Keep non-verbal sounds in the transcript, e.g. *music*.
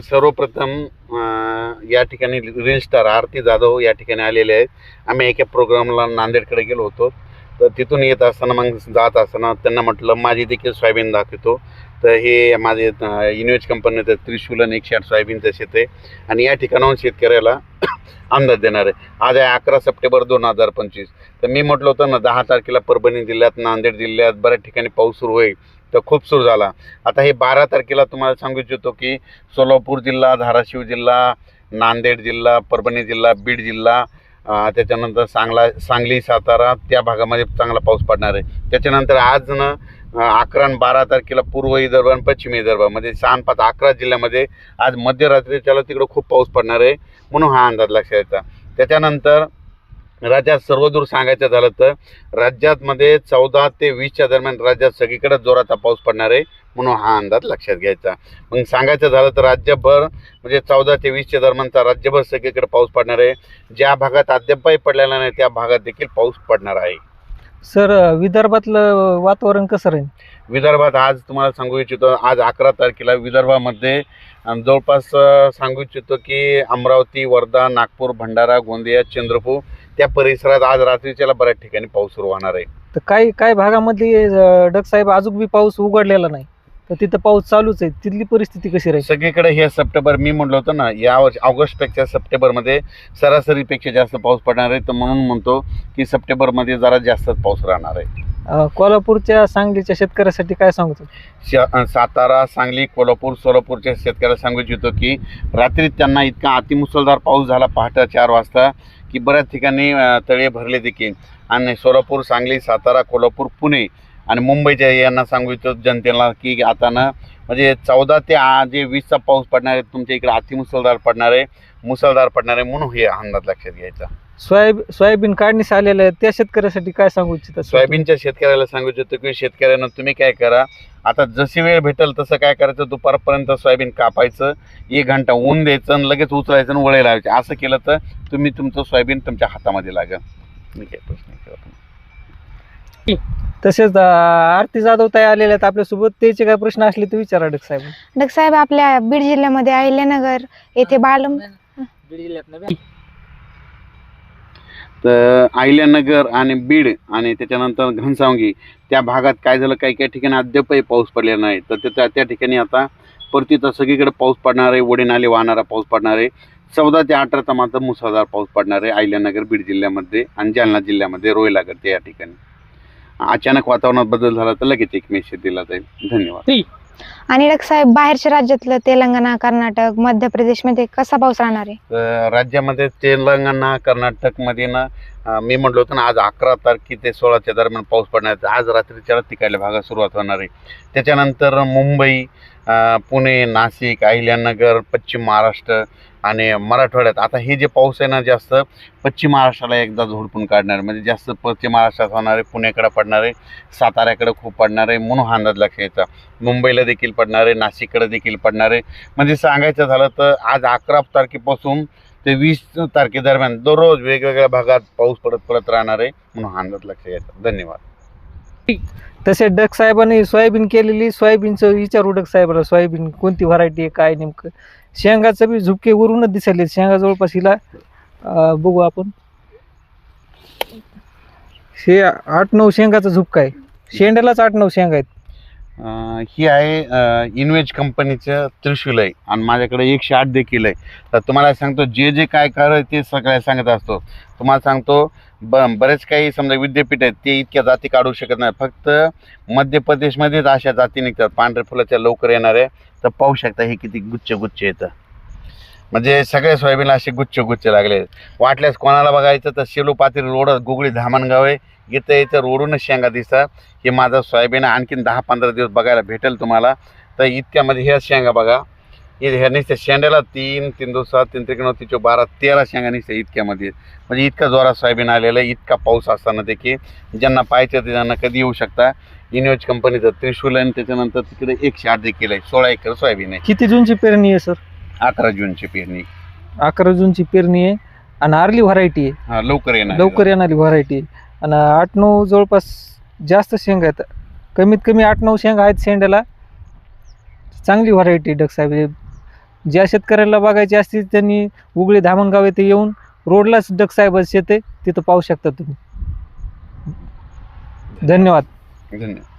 सर्वप्रथम या ठिकाणी रील स्टार आरती जाधव या ठिकाणी आलेले आहेत. आम्ही एका प्रोग्रामला नांदेडकडे गेलो होतो. तर तिथून येत असताना मग जात असताना त्यांना म्हटलं माझी देखील सोयाबीन दाखवतो. तर हे माझे इन्व्हेज कंपनीचं त्रिशूल आणि एकशे आठ सोयाबीनचं शेत आहे. आणि या ठिकाणाहून शेतकऱ्याला *coughs* अंदाज देणार आहे. आज आहे अकरा सप्टेंबर दोन हजार पंचवीस. तर मी म्हटलं होतं ना दहा तारखेला परभणी जिल्ह्यात नांदेड जिल्ह्यात बऱ्याच ठिकाणी पाऊस सुरू होईल. तर खूप सुरू झाला. आता हे बारा तारखेला तुम्हाला सांगू इच्छितो की सोलापूर जिल्हा धाराशिव जिल्हा नांदेड जिल्हा परभणी जिल्हा बीड जिल्हा त्याच्यानंतर सांगला सांगली सातारा त्या भागामध्ये चांगला पाऊस पडणार आहे. त्याच्यानंतर आज ना अकरा आणि बारा तारखेला पूर्व विदर्भ आणि पश्चिम विदर्भ म्हणजे सहा पाच अकरा जिल्ह्यामध्ये आज मध्यरात्री त्याला तिकडं खूप पाऊस पडणार आहे. म्हणून हा अंदाज लक्षात यायचा त्याच्यानंतर राज्यात सर्वदूर सांगायचं झालं तर राज्यातमध्ये चौदा ते वीसच्या दरम्यान राज्यात सगळीकडे जोराचा पाऊस पडणार आहे म्हणून हा अंदाज लक्षात घ्यायचा. मग सांगायचं झालं तर राज्यभर म्हणजे चौदा ते वीसच्या दरम्यानचा राज्यभर सगळीकडे पाऊस पडणार आहे. ज्या भागात अद्यापही पडलेला नाही त्या भागात देखील पाऊस पडणार आहे. सर विदर्भातलं वातावरण कसं राहील? विदर्भात आज तुम्हाला सांगू इच्छितो आज अकरा तारखेला विदर्भामध्ये जवळपास सांगू इच्छितो की अमरावती वर्धा नागपूर भंडारा गोंदिया चंद्रपूर त्या परिसरात आज रात्रीच्याला बऱ्याच ठिकाणी पाऊस सुरू होणार आहे. तर काही काही भागामध्ये अं, डगसाहेब अजून बी पाऊस उघडलेला नाही. तर तिथं पाऊस चालूच आहे. तिथली परिस्थिती कशी राहील? सगळीकडे हे सप्टेंबर मी म्हटलं होतं ना या वर्षी ऑगस्टपेक्षा सप्टेंबरमध्ये सरासरीपेक्षा जास्त पाऊस पडणार आहे. तर म्हणून म्हणतो की सप्टेंबरमध्ये जरा जास्तच पाऊस राहणार आहे. अं, कोल्हापूरच्या सांगलीच्या शेतकऱ्यासाठी काय सांगतो? श- सातारा सांगली कोल्हापूर सोलापूरच्या शेतकऱ्याला सांगू इच्छितो की रात्री त्यांना इतका अतिमुसळधार पाऊस झाला पहाटे चार वाजता. की बऱ्याच ठिकाणी तळे भरले देखील. आणि सोलापूर सांगली सातारा कोल्हापूर पुणे आणि मुंबईच्या यांना सांगू इच्छितो जनतेला की आता ना म्हणजे चौदा ते आ- जे वीसचा पाऊस पडणार आहे तुमच्या इकडे अतिमुसळधार पडणार आहे मुसळधार पडणार आहे म्हणून हे अंदाज लक्षात घ्यायचा. सोयाबीन सोयाबीन काढणीस आलेलं आहे. त्या शेतकऱ्यासाठी काय सांगू इच्छिता? सोयाबीनच्या शेतकऱ्याला सांगू इच्छितो की शेतकऱ्यांना तुम्ही काय करा. आता जशी वेळ भेटेल तसं काय करायचं? दुपारपर्यंत सोयाबीन कापायचं. एक घंटा ऊन द्यायचं आणि लगेच उचलायचं आणि वळे लावायचे. असं केलं तर तुम्ही तुमचं सोयाबीन तुमच्या हातामध्ये लागेल. मी काय प्रश्न विचारतो. तसेच आरती जाधव ताई आलेल्या आहेत आपल्यासोबत. त्याचे काय प्रश्न असले तर विचारा डगसाहेब साहेब. आपल्या बीड जिल्ह्यामध्ये अहिल्यानगर येथे बाळ तर आहिल्यानगर आणि बीड आणि त्याच्यानंतर घनसावंगी त्या भागात काय झालं काही काही ठिकाणी अद्यापही पाऊस पडलेला नाही. तर त्या त्या ठिकाणी आता परतीचा सगळीकडे पाऊस पडणार आहे वडे नाले वाहणारा पाऊस पडणार आहे. चौदा ते अठराचा मात्र मुसळधार पाऊस पडणार आहे अहिल्यानगर बीड जिल्ह्यामध्ये आणि जालना जिल्ह्यामध्ये रोयलागर ते या ठिकाणी. अचानक वातावरणात बदल झाला तर लगेच एक मेसेज दिला जाईल. धन्यवाद. आणि साहेब बाहेरच्या राज्यातलं तेलंगणा कर्नाटक मध्य प्रदेशमध्ये कसा पाऊस राहणार आहे? राज्यामध्ये तेलंगणा कर्नाटकमध्ये ना मी म्हटलं होतं ना आज अकरा तारखे ते सोळाच्या दरम्यान पाऊस पडणार आहे. आज रात्रीच्या तिकडल्या भागात सुरुवात होणार आहे त्याच्यानंतर मुंबई पुणे नाशिक अहिल्यानगर पश्चिम महाराष्ट्र आणि मराठवाड्यात आता हे जे पाऊस आहे ना जास्त पश्चिम महाराष्ट्राला एकदा झोडपून काढणार आहे. म्हणजे जास्त पश्चिम महाराष्ट्रात होणार आहे पुण्याकडे पडणार आहे साताऱ्याकडे खूप पडणार आहे म्हणून हा अंदाज लक्षात यायचा मुंबईला देखील पडणार आहे नाशिककडे देखील पडणार आहे म्हणजे सांगायचं झालं तर आज अकरा तारखेपासून ते वीस तारखेदरम्यान दररोज वेगवेगळ्या भागात पाऊस पडत पडत राहणार आहे म्हणून हा अंदाज लक्षात घ्यायचा धन्यवाद. तसे डग साहेबांनी सोयाबीन केलेली सोयाबीनचं विचारू डग साहेबाला सोयाबीन कोणती व्हरायटी आहे काय नेमकं? शेंगाचं बी झुपके वरूनच दिसायले शेंगा जवळपास हिला बघू आपण. हे आठ नऊ शेंगाचा झुपका आहे. शेंड्यालाच आठ नऊ शेंगा आहेत. ही आहे इन्वेज कंपनीचं त्रिशूल आहे आणि माझ्याकडे एकशे आठ देखील आहे. तर तुम्हाला सांगतो जे जे काय करायचं ते सगळ्या सांगत असतो. तुम्हाला सांगतो ब बरेच काही समजा विद्यापीठ आहेत ते इतक्या जाती काढू शकत नाही. फक्त मध्य प्रदेशमध्येच अशा जाती निघतात. पांढऱ्या फुलाच्या लवकर येणाऱ्या तर पाहू शकता हे किती गुच्छ गुच्छ येतं. म्हणजे सगळे सोयाबीनला असे गुच्छ गुच्छ लागले. वाटल्यास कोणाला बघायचं तर शेलू पातील रोड गुगळी धामणगाव आहे इथं इथं रोडूनच शेंगा दिसतात हे माझं सोयाबीन आहे. आणखीन दहा पंधरा दिवस बघायला भेटेल तुम्हाला. तर इतक्यामध्ये ह्या शेंगा बघा. हे ह्या नुसत्या शेंड्याला तीन तीन दिवसात तीन त्रिकोण तिचे बारा तेरा शेंगा निसत्या इतक्यामध्ये. म्हणजे इतका जोरात सोयाबीन आलेलं आहे इतका पाऊस असताना देखील. ज्यांना पाहायचं ते त्यांना कधी येऊ शकता. इनोज कंपनीचं त्रिशूल आणि त्याच्यानंतर तिकडे एकशे आठ देखील आहे सोळा एकर सोयाबीन आहे. किती जूनची पेरणी आहे सर? अकरा जूनची पेरणी. अकरा जूनची पेरणी आहे आणि आर्ली व्हरायटी आहे. हा लवकर येणार. लवकर येणारी व्हरायटी आहे. आणि आठ नऊ जवळपास जास्त शेंगा आहेत. कमीत कमी आठ नऊ शेंगा आहेत शेंड्याला. चांगली व्हरायटी डग साहेब. हे ज्या शेतकऱ्याला बघायची असतील त्यांनी उगळी धामणगाव येथे येऊन रोडलाच डग साहेबाचं शेत आहे तिथं पाहू शकता तुम्ही. धन्यवाद. धन्यवाद.